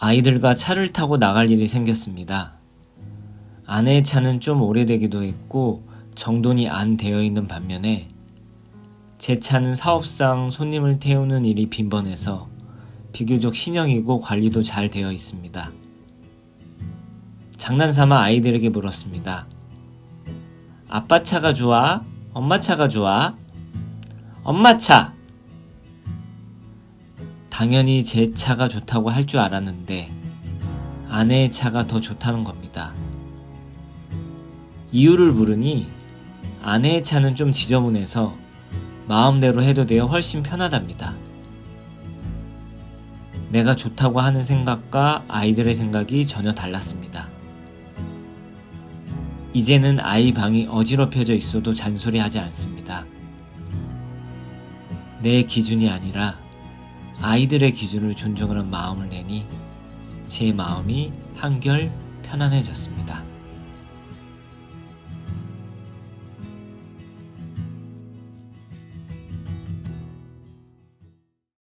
아이들과 차를 타고 나갈 일이 생겼습니다. 아내의 차는 좀 오래되기도 했고 정돈이 안 되어 있는 반면에 제 차는 사업상 손님을 태우는 일이 빈번해서 비교적 신형이고 관리도 잘 되어 있습니다. 장난삼아 아이들에게 물었습니다. 아빠 차가 좋아? 엄마 차가 좋아? 엄마 차! 당연히 제 차가 좋다고 할 줄 알았는데 아내의 차가 더 좋다는 겁니다. 이유를 물으니 아내의 차는 좀 지저분해서 마음대로 해도 되어 훨씬 편하답니다. 내가 좋다고 하는 생각과 아이들의 생각이 전혀 달랐습니다. 이제는 아이 방이 어지럽혀져 있어도 잔소리하지 않습니다. 내 기준이 아니라 아이들의 기준을 존중하는 마음을 내니 제 마음이 한결 편안해졌습니다.